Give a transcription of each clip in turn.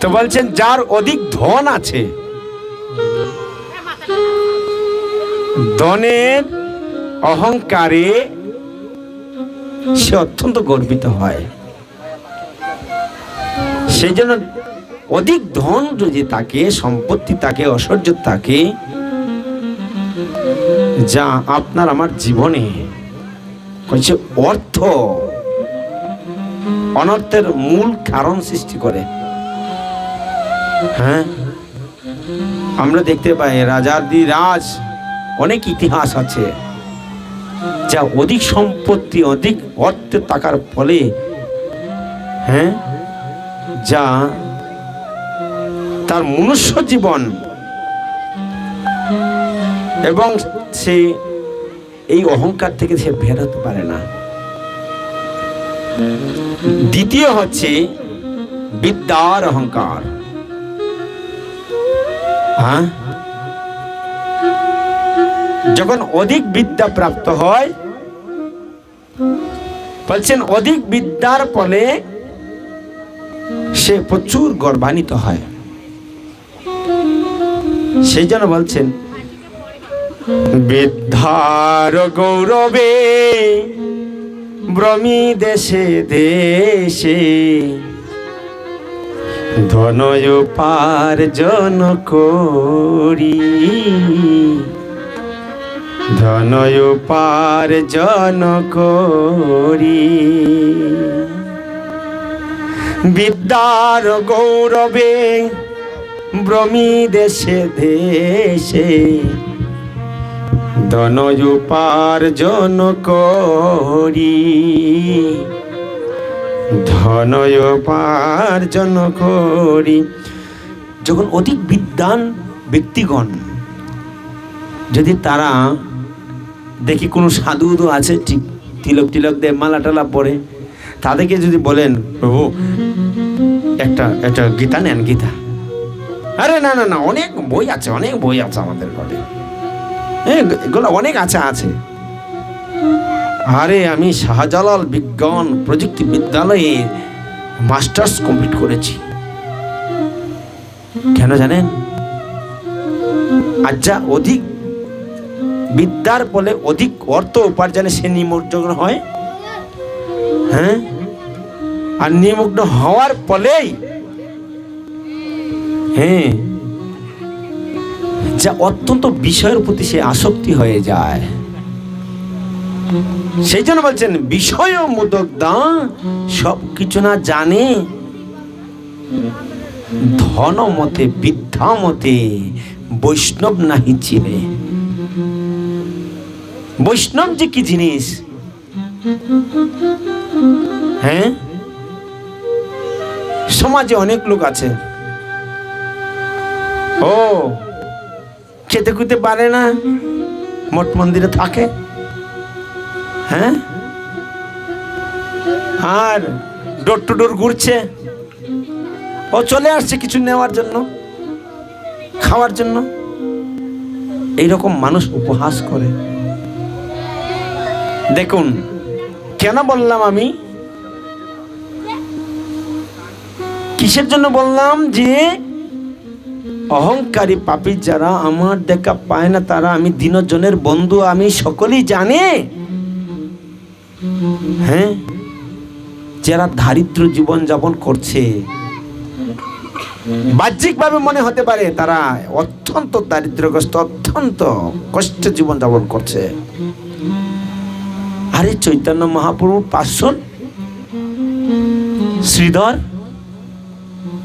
তো বলছেন, যার অধিক ধন আছে, ধনের অহংকারে সে অত্যন্ত গর্বিত হয়। সেই জন্য অধিক ধন যদি তাকে, সম্পত্তি তাকে, ঐশ্বর্য তাকে, যা আপনার আমার জীবনে হচ্ছে অর্থ অনর্থের মূল কারণ সৃষ্টি করে। হ্যাঁ? আমরা দেখতে পাই রাজাদি রাজ অনেক ইতিহাস আছে, যা অধিক সম্পত্তি, অধিক অর্থ টাকার ফলে হ্যাঁ? যা তার মনুষ্য জীবন এবং সে এই অহংকার থেকে সে বের হতে পারে না। দ্বিতীয় হচ্ছে বিদ্যার অহংকার। হ্যাঁ? যখন অধিক বিদ্যা প্রাপ্ত হয়, বলছেন অধিক বিদ্যার ফলে সে প্রচুর গর্বান্বিত হয়। সেই জন্য বলছেন, বিদ্যার গৌরবে ব্রমি দেশে। দেশে ধনয় পার্জন করি ধনয় পার্জন করি বিদ্যার গৌরবে ব্রমি দেশে দেশে। ধনয় উপার্জন করি। ধনয় করি। যখন অধিক বিদ্যান ব্যক্তিগণ, যদি তারা দেখি কোনো সাধু উধু আছে, ঠিক তিলক টিলক দিয়ে মালা টালা পরে, তাদেরকে যদি বলেন, প্রভু, একটা একটা গীতা নেন, গীতা। আরে না না না, অনেক বই আছে, অনেক বই আছে আমাদের ঘরে। হ্যাঁ এগুলো অনেক আছে আছে। আরে, আমি শাহজালাল বিজ্ঞান প্রযুক্তি বিদ্যালয়ে মাস্টার্স কমপ্লিট করেছি। কেন জানেন? যা অধিক বিদ্যার ফলে অধিক অর্থ উপার্জনে সে নিমগ্ন হয় হ্যাঁ? আর নিমগ্ন হওয়ার ফলেই হ্যাঁ যা অত্যন্ত বিষয়ের প্রতি সে আসক্তি হয়ে যায়। সেই জন্য বলছেন, বিষয় মোদক দা, সব কিছু না জানে? ধন মতে, বিদ্যা মতে, বৈষ্ণব নাহি চিনে। বৈষ্ণব যে কি জিনিস? হ্যাঁ? সমাজে অনেক লোক আছে। ও খেতে খুঁতে পারে না। মঠ মন্দিরে থাকে। হ্যাঁ? আর ডোর টু ডোর ঘুরছে। ও চলে আসছে কিছু নেওয়ার জন্য, খাওয়ার জন্য। এইরকম মানুষ উপহাস করে। দেখুন, কেন বললাম আমি? কিসের জন্য বললাম যে অহংকারী পাপী যারা আমার দেখা পায় না, তারা আমি দিনজনের বন্ধু, আমি সকলেই জানে। হ্যাঁ? যারা দারিদ্র জীবন যাপন করছে। বাহ্যিকভাবে মনে হতে পারে তারা অত্যন্ত দারিদ্রগ্রস্ত অত্যন্ত কষ্ট জীবন যাপন করছে। আরে চৈতন্য মহাপ্রভুর পার্শ্বন শ্রীধর?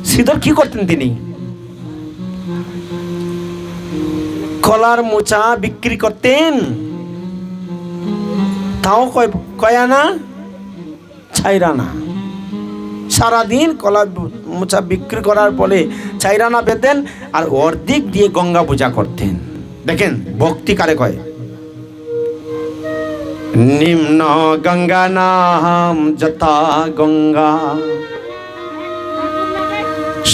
শ্রীধর কি করতেন তিনি? কলার মোচা বিক্রি করতেন। তাও কয় কয় আনা? ছাইরানা সারাদিন কলা মোচা বিক্রি করার ফলে ছাইরানা পেতেন আর অর্ধেক দিয়ে গঙ্গা পূজা করতেন। দেখেন, ভক্তি কারে কয়? নিম্ন গঙ্গা নাম যথা গঙ্গা।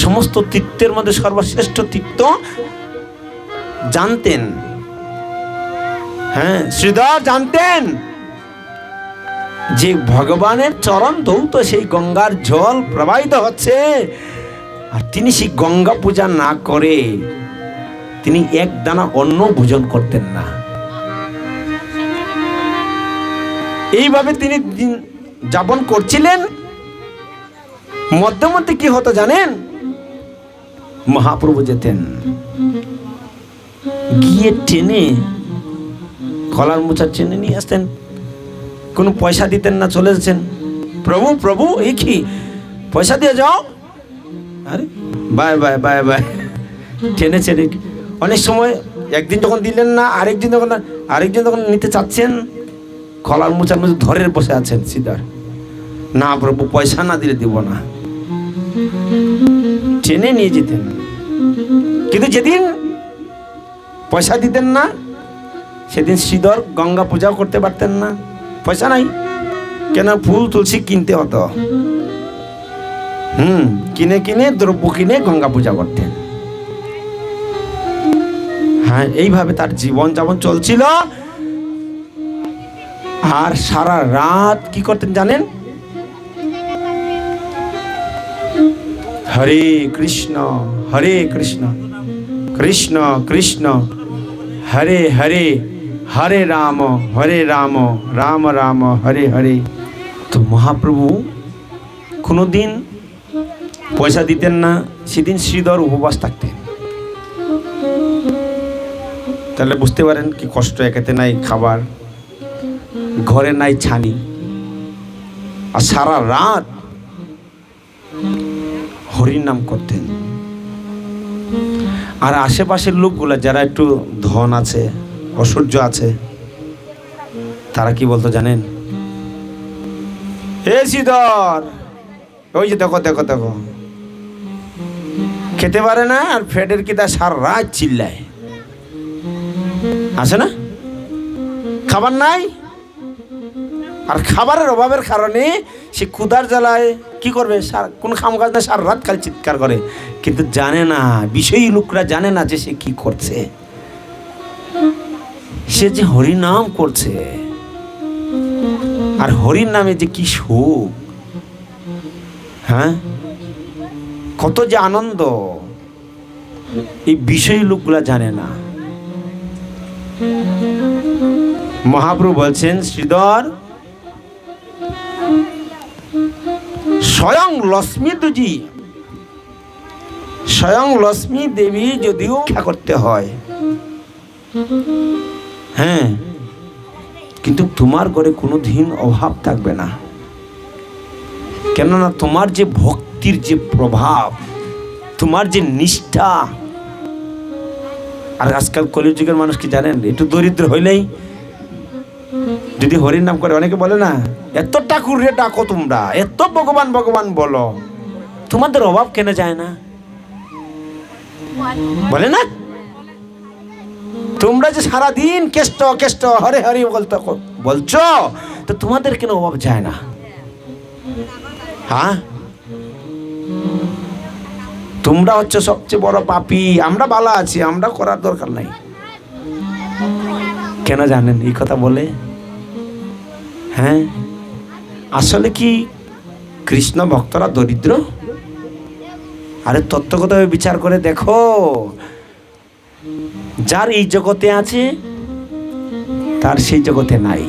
সমস্ত তীর্থের মধ্যে সর্বশ্রেষ্ঠ তীর্থ জানতেন। হ্যাঁ শ্রীধর জানতেন যে ভগবানের চরণ দৌত সেই গঙ্গার জল প্রবাহিত হচ্ছে। আর তিনি সেই গঙ্গা পূজা না করে তিনি এক দানা অন্ন ভোজন করতেন না। এইভাবে তিনি যাপন করছিলেন। মধ্যে মধ্যে কি হতো জানেন? মহাপ্রভু যেতেন। গিয়ে টেনে কলার মোচা টেনে নিয়ে আসতেন। কোনো পয়সা দিতেন না, চলে যাচ্ছেন প্রভু প্রভু এই কি? পয়সা দিয়ে যাও। আরে, বাই বাই বাই বাই। টেনে ছেড়ে অনেক সময় একদিন যখন দিলেন না, আরেকদিন যখন আরেকদিন যখন নিতে চাচ্ছেন কলার মোচার মধ্যে ধরে বসে আছেন সিদার না প্রভু, পয়সা না দিলে দিব না। টেনে নিয়ে যেতেন। কিন্তু যেদিন পয়সা দিতেন না। সেদিন শ্রীধর গঙ্গা পূজাও করতে পারতেন না। পয়সা নাই। কেন? ফুল তুলসী কিনতে হতো। হুম, কিনে কিনে দ্রব্য কিনে গঙ্গা পূজা করতেন। হ্যাঁ এইভাবে তার জীবন যেমন চলছিল। আর সারা রাত কি করতেন জানেন? হরে কৃষ্ণ হরে কৃষ্ণ কৃষ্ণ কৃষ্ণ। হরে হরে হরে রাম হরে রাম রাম রাম, হরে হরে। তো মহাপ্রভু কোনোদিন পয়সা দিতেন না, সেদিন শ্রীধর উপবাস থাকতেন। তাহলে বুঝতে পারেন কি কষ্ট, একাতে নাই খাবার, ঘরে নাই ছানি, আর সারা রাত হরির নাম করতেন। আর আশেপাশের লোকগুলা যারা একটু ধন আছে ঐশ্বর্য আছে, তারা কি বলতো জানেন? ওই যে দেখো দেখো দেখো। খেতে পারে না আর ফ্যাটের কি তার সারা রাত চিল্লায়? আছে না? খাবার নাই? আর খাবারের অভাবের কারণে সে ক্ষুধার জ্বালায়। কি করবে? সার- কোন খাম কাজ না, সারা রাত কাল চিৎকার করে। কিন্তু জানে না, বিষয়ী লোকরা জানে না যে সে কি করছে। সে যে হরি নাম করছে। আর হরির নামে যে কি সুখ। হ্যাঁ? কত যে আনন্দ। এই বিষয়ী লোকগুলা জানে না। মহাপ্রভু বলছেন, শ্রীধর স্বয়ং লক্ষ্মী দুজি। স্বয়ং লক্ষ্মী দেবী যদিও করতে হয়। হ্যাঁ কিন্তু তোমার ঘরে কোনো দিন অভাব থাকবে না। কেননা তোমার যে ভক্তির যে প্রভাব, তোমার যে নিষ্ঠা, আর আজকাল কলিযুগের মানুষ কি জানেন? একটু দরিদ্র হইলেই যদি হরির নাম করে অনেকে বলে না, এত ঠাকুর রে ডাকো তোমরা, এত ভগবান ভগবান বলো। তোমাদের অভাব কেন যায় না? বলে না? তোমরা যে সারাদিন কেষ্ট কেষ্ট, হরে, হরি বলতে, বলছো, তো তোমাদের কেন অভাব যায় না? হ্যাঁ? তোমরা হচ্ছে সবচেয়ে বড় পাপি, আমরা ভালো আছি, আমরা করার দরকার নাই। কেন জানেন এই কথা বলে? হ্যাঁ? আসলে কি কৃষ্ণ ভক্তরা দরিদ্র? আরে তত্ত্বগতভাবে বিচার করে দেখো। যার এই জগতে আছে, তার সেই জগতে নাই।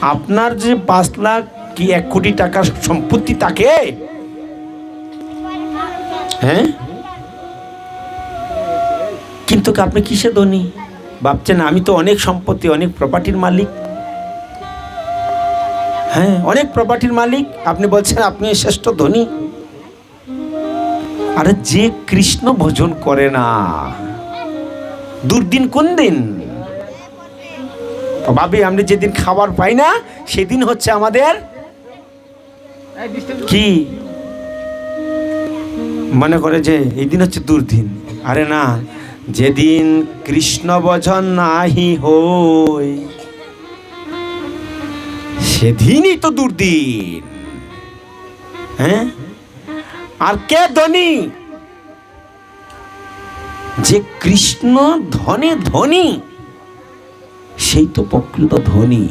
আপনার যে পাঁচ লাখ কি এক কোটি টাকার সম্পত্তি তাকে? হ্যাঁ? কিন্তু আপনি কিসে ধনী? ভাবছেন আমি তো অনেক সম্পত্তি, অনেক প্রপার্টির মালিক। হ্যাঁ অনেক প্রপার্টির মালিক। আপনি বলছেন আপনি শ্রেষ্ঠ ধনী। আরে যে কৃষ্ণ ভোজন করে না, দুর্দিন কোন দিন? ভাবি, আমরা যেদিন খাবার পাই না, সেদিন হচ্ছে আমাদের কি? মনে করে যে এই দিন হচ্ছে দুর্দিন। আরে না, যেদিন কৃষ্ণ ভজন নাহি হই সেদিনই তো দুর্দিন। হ্যাঁ? আর কে ধনী? যে কৃষ্ণ ধনে ধনী, সেই তো প্রকৃত ধনী।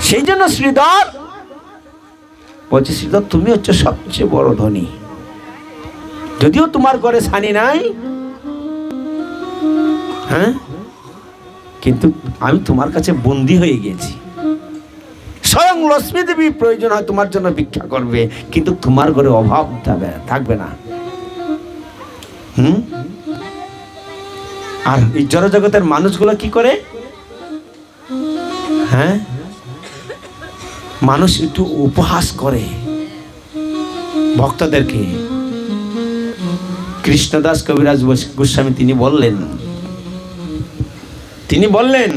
সেই জন্য শ্রীধর বলছে, শ্রীধর, তুমি হচ্ছে সবচেয়ে বড় ধনী। যদিও তোমার ঘরে ছানি নাই হ্যাঁ? কিন্তু আমি তোমার কাছে বন্দি হয়ে গেছি স্বয়ং লক্ষ্মী দেবী প্রয়োজন হয় তোমার জন্য ভিক্ষা করবে, কিন্তু তোমার ঘরে অভাব থাকবে থাকবে না। হুম? আর এই জড়জগতের মানুষগুলো কি করে? হ্যাঁ? মানুষ একটু উপহাস করে। ভক্তদেরকে। কৃষ্ণদাস কবিরাজ গোস্বামী তিনি বললেন তিনি বললেন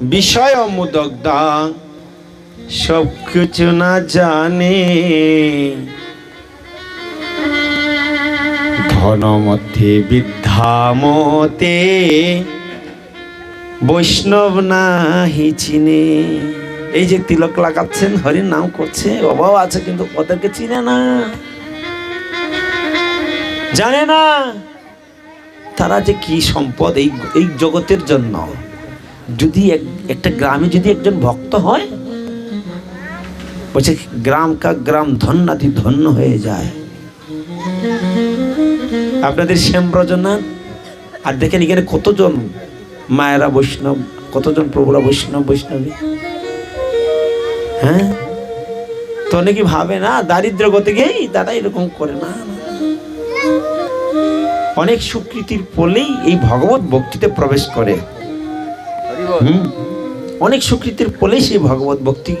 বিষয় মুদগ্ধা সব কিছু না জানে। ধনমধ্যে বিদ্যামতে বৈষ্ণব নাহি চিনে। এই যে তিলক লাগাচ্ছেন, হরির নাম করছে, অভাব আছে কিন্তু ওদেরকে চিনে না। জানে না। তারা যে কি সম্পদ এই এই জগতের জন্য? যদি একটা গ্রামে যদি একজন ভক্ত হয়, বলছে, গ্রাম কা গ্রাম ধন্যাতি ধন্য হয়ে যায়। আপনাদের শ্যাম শ্যামব্রজনা আর দেখেন এখানে কতজন মায়েরা বৈষ্ণব, কতজন প্রভুরা বৈষ্ণব, বৈষ্ণবী? হ্যাঁ? তো অনেকে ভাবে, না দারিদ্র গতে গেই তারা এরকম করে। না। অনেক স্বীকৃতির ফলেই এই ভগবত ভক্তিতে প্রবেশ করে। হুম। অনেক স্বীকৃতির ফলেই সেই ভগবত ভক্তি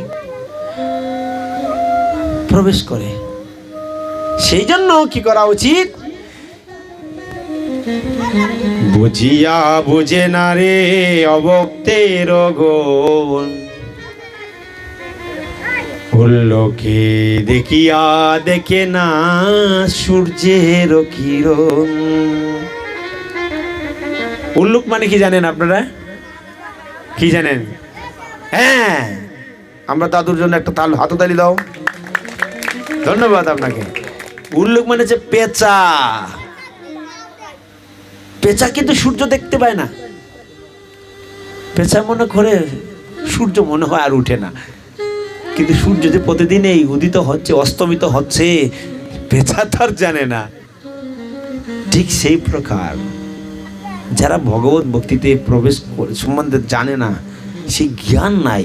প্রবেশ করে। সেই জন্য কি করা উচিত? বুঝিয়া বুঝে না রে অবক্তের গুণ। উল্লোকে দেখিয়া দেখে না সূর্যের কিরণ। উল্লুক মানে কি জানেন আপনারা? কি জানেন? হ্যাঁ আমরা দাদুর জন্য একটা তাল হাততালি দাও। ধন্যবাদ আপনাকে। উল্লুক মানে হচ্ছে পেঁচা। পেঁচা কিন্তু সূর্য দেখতে পায় না। পেঁচা মনে করে সূর্য মনে হয় আর উঠে না। কিন্তু সূর্য যে প্রতিদিন এই উদিত হচ্ছে, অস্তমিত হচ্ছে পেঁচা তার জানে না। ঠিক সেই প্রকার। যারা ভগবত ভক্তিতে প্রবেশ সম্বন্ধে জানে না সেই জ্ঞান নাই,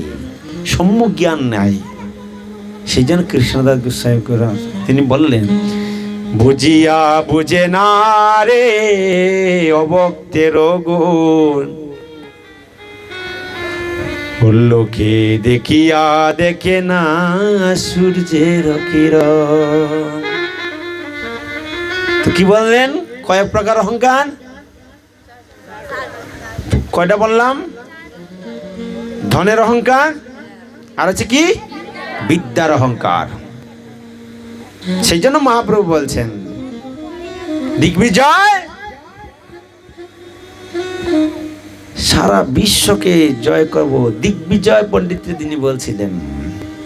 সম্য জ্ঞান নাই। সেই জন্য কৃষ্ণদাস গোস্বামী তিনি বললেন, বুঝিয়া বুঝে না রে অবক্তের গুণ। উল্লোকে দেখিয়া দেখে না সূর্যের কিরণ। তো কি বললেন? কয়েক প্রকার অহংকার? কয়টা বললাম? ধনের অহংকার। আর আছে কি? বিদ্যার অহংকার। সেই জন্য মহাপ্রভু বলছেন, দিগ্বিজয়! সারা বিশ্বকে জয় করব। দিগ্বিজয় পণ্ডিত তিনি বলছিলেন,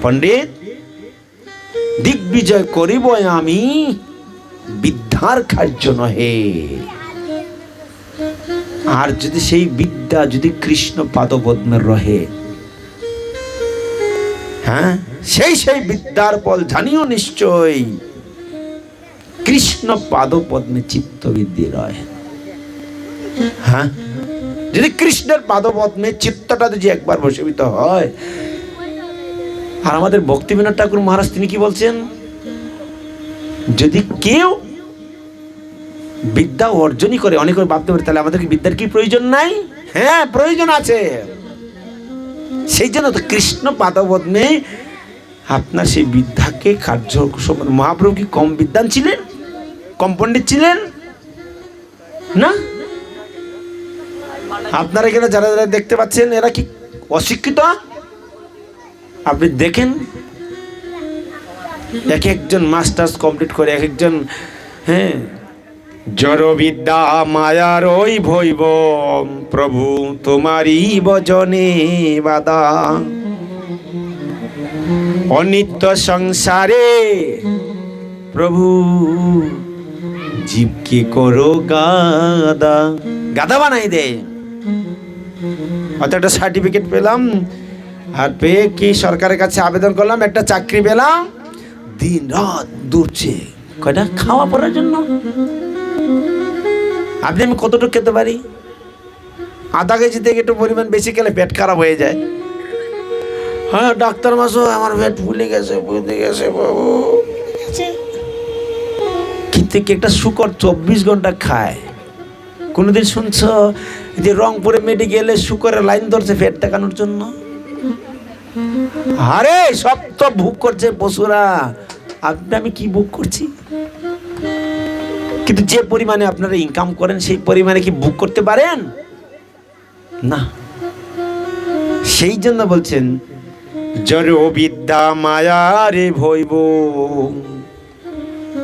পণ্ডিত, দিগ্বিজয় করিব আমি বিদ্যার কার্য নহে। আর যদি সেই বিদ্যা যদি কৃষ্ণ পাদপদ্মের রহে হ্যাঁ সেই সেই বিদ্যার ফল জানিও নিশ্চয় কৃষ্ণ পাদপদ্মে চিত্তবৃদ্ধি রয়। হ্যাঁ যদি কৃষ্ণের পাদপদ্মে চিত্তটা যদি একবার বসীভূত হয়, আর আমাদের ভক্তিবিনোদ ঠাকুর মহারাজ তিনি কি বলছেন? যদি কেউ বিদ্যা অর্জনই করে, অনেক ভাবতে পারে, তাহলে আমাদের কি বিদ্যার কি প্রয়োজন নাই? হ্যাঁ প্রয়োজন আছে। সেই জন্য তো কৃষ্ণ পাদপদ্মে আপনার সেই বিদ্যাকে কার্য মহাপ্রভু কি কম বিদ্যান ছিলেন? কম পণ্ডিত ছিলেন? না? আপনারা এখানে যারা যারা দেখতে পাচ্ছেন, এরা কি অশিক্ষিত? আপনি দেখেন? এক একজন মাস্টার্স কমপ্লিট করে এক একজন হ্যাঁ? জড়বিদ্যা মায়ার ওই ভৈব প্রভু তোমারই বজনে বাদা অনিত্য সংসারে, প্রভু জীবকে করো গাদা গাদা বানাই দে। অত একটা সার্টিফিকেট পেলাম আর পেয়ে কি সরকারের কাছে আবেদন করলাম একটা চাকরি পেলাম দিন রাত দূরছে কয়টা? খাওয়া পড়ার জন্য? আপনি আমি কতটুকু খেতে পারি? আধা কেজি থেকে একটু পরিমাণ বেশি খেলে পেট খারাপ হয়ে যায়। হ্যাঁ ডাক্তার মাসও আমার পেট ফুলে গেছে ফুলে গেছে বাবু। কিন্তু একটা শুকর চব্বিশ ঘণ্টা খায়? কোনোদিন শুনছ যে রংপুরে মেডিকেলে শুকরের লাইন ধরছে পেট দেখানোর জন্য? আরে, সব তো ভুক করছে পশুরা আপনি, আমি কি বুক করছি? কিন্তু যে পরিমাণে আপনারা ইনকাম করেন, সেই পরিমাণে কি বুক করতে পারেন? না। সেই জন্য বলছেন, জড় বিদ্যা মায়ারে ভৈব,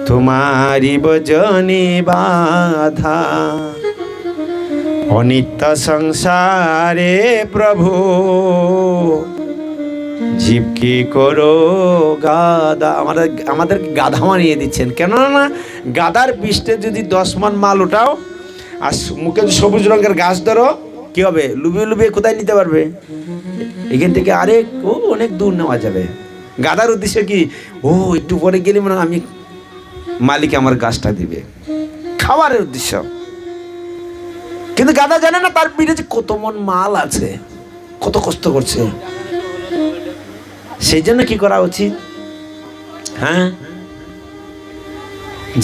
তোমারি বজনে বাধা। অনিত্য সংসারে প্রভু। জীবকে করো গাদা আমাদের আমাদের গাধা মানিয়ে দিচ্ছেন। কেন না গাদার পৃষ্ঠে যদি দশ মন মাল ওঠাও, আর মুখে সবুজ রঙের গাছ ধরো, কি হবে? লুবিয়ে লুবিয়ে কোথায় নিতে পারবে? এখান থেকে আরেক ও, অনেক দূর নেওয়া যাবে। গাদার উদ্দেশ্য কি? ও, একটু পরে গেলে মানে আমি মালিক আমার গাছটা দিবে। খাবারের উদ্দেশ্য। কিন্তু গাদা জানে না তার পিঠে যে কত মন মাল আছে, কত কষ্ট করছে। সেই জন্য কি করা উচিত? হ্যাঁ?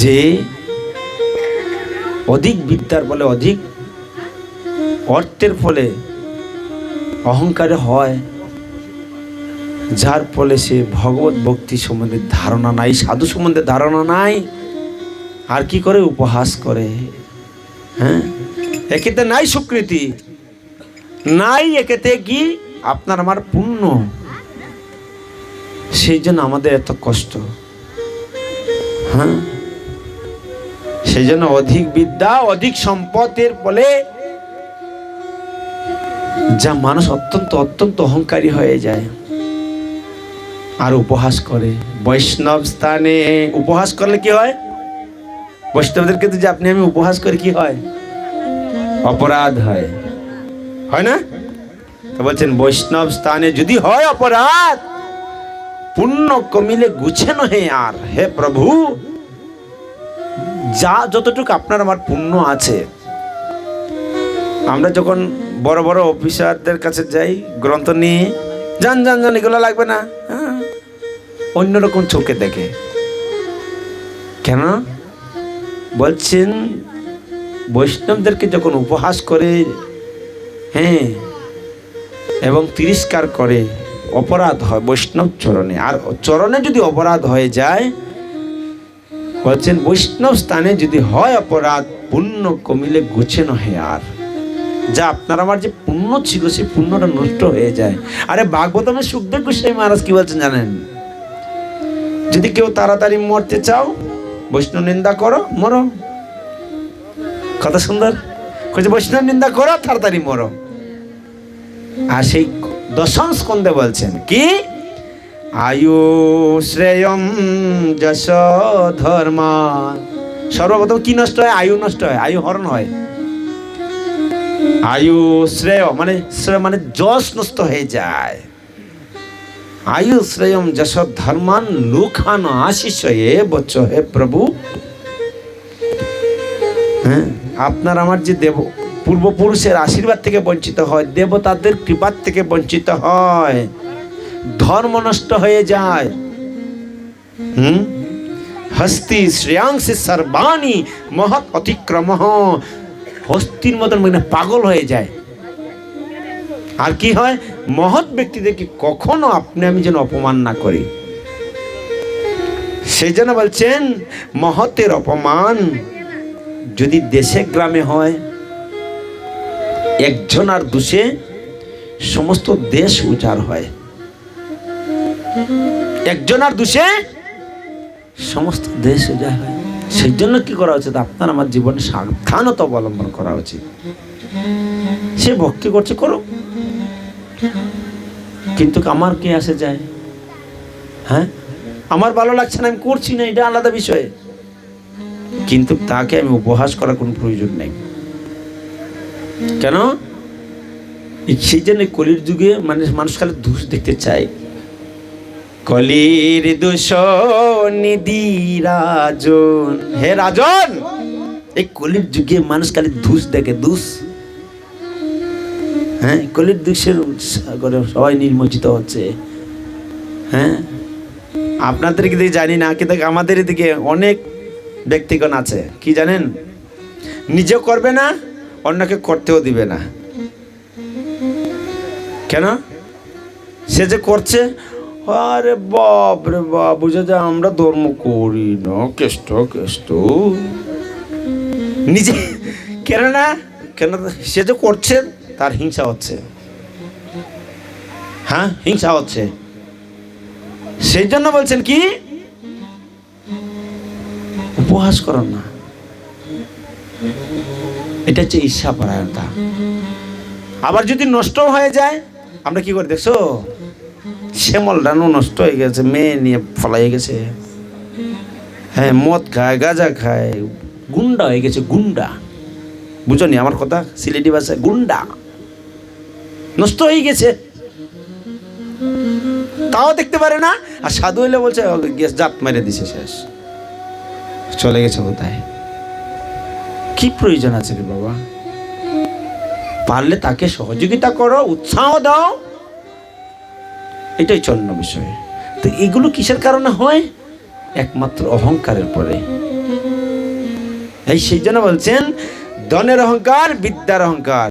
যে অধিক বিদ্যার ফলে অধিক অর্থের ফলে অহংকারে হয়, যার ফলে সে ভগবত ভক্তি সম্বন্ধে ধারণা নাই, সাধু সম্বন্ধে ধারণা নাই, আর কি করে উপহাস করে? হ্যাঁ? একেতে নাই স্বীকৃতি নাই একেতে কি? আপনার আমার পুণ্য। সেই জন্য আমাদের এত কষ্ট। হ্যাঁ? সেই জন্য অধিক বিদ্যা, অধিক সম্পদের ফলে যা মানুষ অত্যন্ত অত্যন্ত অহংকারী হয়ে যায়, আর উপহাস করে। বৈষ্ণব স্থানে উপহাস করলে কি হয়? বৈষ্ণবদেরকে যে আপনি আমি উপহাস করে, কি হয়? অপরাধ হয়। হয় না? তো বলছেন, বৈষ্ণব স্থানে যদি হয় অপরাধ, পুণ্য কমিলে গুছে নহে আর। হে প্রভু, যা যতটুকু আপনার আমার পুণ্য আছে, আমরা যখন বড় বড় অফিসারদের কাছে যাই, গ্রন্থ নিয়ে, যান যান যান, এগুলো লাগবে না। হ্যাঁ? অন্যরকম চোখে দেখে। কেন? বলছেন বৈষ্ণবদেরকে যখন উপহাস করে হ্যাঁ এবং তিরস্কার করে, অপরাধ হয় বৈষ্ণব চরণে। আর চরণে যদি অপরাধ হয়ে যায়, বলছেন বৈষ্ণব স্থানে যদি হয় অপরাধ, পুণ্য কমিলে গুছে নহে আর। যা আপনার আমার যে পুণ্য ছিল, সেই পুণ্যটা নষ্ট হয়ে যায়। আরে ভাগবতমে সুখদেব গোস্বামী মহারাজ কি বলছেন জানেন? যদি কেউ তাড়াতাড়ি মরতে চাও, বৈষ্ণব নিন্দা করো, মরো। কত সুন্দর। কইছে বৈষ্ণব নিন্দা করো, তাড়াতাড়ি মরো। আর সেই দশম স্কন্ধে বলছেন, কি? আয়ু শ্রেয়ম যশ ধর্ম। সর্বপ্রথম কি নষ্ট হয়? আয়ু নষ্ট হয়? আয়ু হরণ হয়। আয়ু শ্রেয় মানে শ্রেয় মানে যশ নষ্ট হয়ে যায়। আয়ু শ্রেয়ম যশ ধর্মান লোখান আশিস এ বচ্চ হে প্রভু। হ্যাঁ? আপনার আমার যে দেব, পূর্বপুরুষের আশীর্বাদ থেকে বঞ্চিত হয়, দেবতাদের কৃপার থেকে বঞ্চিত হয়, ধর্ম নষ্ট হয়ে যায়। হুম? হস্তি শ্রেয়াংশে সর্বাণী মহৎ অতিক্রম হস্তির মতন মানে পাগল হয়ে যায়। আর কি হয়? মহৎ ব্যক্তিদেরকে কখনো আপনি আমি যেন অপমান না করি? সেই জন্য বলছেন, মহতের অপমান। যদি দেশে গ্রামে হয়, একজন আর দোষে সমস্ত দেশ উজাড় হয়। একজন আর দোষে সমস্ত দেশ উজাড় হয়। সেই জন্য কি করা উচিত? আপনার আমার জীবনে সাবধানতা অবলম্বন করা উচিত। সে ভক্তি করছে করো কিন্তু আমার কে আসে যায়? হ্যাঁ? আমার ভালো লাগছে না, আমি করছি না, এটা আলাদা বিষয়। কিন্তু তাকে আমি উপহাস করার কোনো প্রয়োজন নেই। কেন? সেই জন্য কলির যুগে মানে মানুষ খালি দোষ দেখতে চায়। কলির দোষ নিধি রাজন। হে রাজন! এই কলির যুগে মানুষ খালি ধূস দেখে ধূস হ্যাঁ কলির দৃশ্যের করে সবাই নির্মোচিত হচ্ছে। হ্যাঁ? আপনাদের দিকে জানি না, কিন্তু আমাদের দিকে অনেক ব্যক্তিগণ আছে। কি জানেন? নিজে করবে না, অন্যকে করতেও দিবে না। কেন? সে যে করছে, আরে বাপ রে বাপ, বুঝে যে, আমরা ধর্ম করি না। কেষ্ট কেষ্ট। নিজে কেন না? কেন সে যে করছে, তার হিংসা হচ্ছে। হ্যাঁ? হিংসা হচ্ছে। সেই জন্য বলছেন কি? উপহাস করো না। এটা হচ্ছে ঈর্ষা পরায়ণতা আবার যদি নষ্ট হয়ে যায়, আমরা কি করি দেখছ? শ্যামল রানু নষ্ট হয়ে গেছে, মেয়ে নিয়ে ফলাই গেছে। হ্যাঁ মদ খায়, গাঁজা খায়। গুন্ডা হয়ে গেছে, গুন্ডা। বুঝো নি আমার কথা? সিলেটি ভাষায় গুন্ডা। নষ্ট হয়ে গেছে। তাও দেখতে পারে না। আর সাধু হইলে বলছে গ্যাস জাত মেরে দিছে, শেষ। চলে গেছে কোথায় কি প্রয়োজন আছে রে বাবা? পারলে তাকে সহযোগিতা করো, উৎসাহ দাও। এটাই চন্ন বিষয়। তো এগুলো কিসের কারণে হয়? একমাত্র অহংকারের পরে। এই সেই জন্য বলছেন, ধনের অহংকার, বিদ্যার অহংকার।